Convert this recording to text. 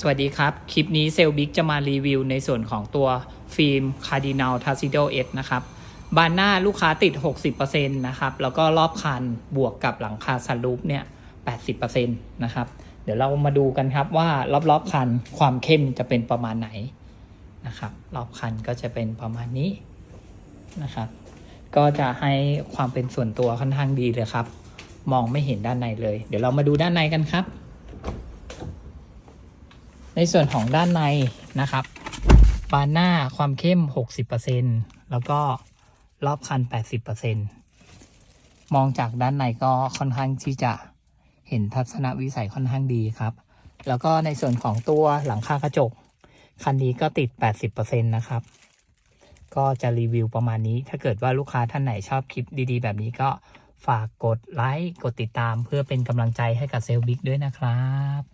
สวัสดีครับ คลิปนี้เซลบิ๊กจะมารีวิวในส่วนของตัวฟิล์ม Cardinal t a s i d o S นะครับ บานหน้าลูกค้าติด 60%นะครับ แล้วก็รอบคันบวกกับหลังคาซันรูฟเนี่ย 80%นะครับ เดี๋ยวเรามาดูกันครับว่ารอบๆคันความเข้มจะเป็นประมาณไหนนะครับ รอบคันก็จะเป็นประมาณนี้นะครับ ก็จะให้ความเป็นส่วนตัวค่อนข้างดีเลยครับ มองไม่เห็นด้านในเลย เดี๋ยวเรามาดูด้านในกันครับ ในส่วนของด้านในนะครับบานหน้าความเข้ม 60%แล้วก็รอบคัน 80%มองจากด้านในก็ค่อนข้างที่จะเห็นทัศนวิสัยค่อนข้างดีครับ แล้วก็ในส่วนของตัวหลังคากระจก คันนี้ก็ติด 80%นะครับ ก็จะรีวิวประมาณนี้ ถ้าเกิดว่าลูกค้าท่านไหนชอบคลิปดีๆ แบบนี้ก็ฝากกดไลค์ กดติดตามเพื่อเป็นกำลังใจให้กับเซลล์บิ๊กด้วยนะครับ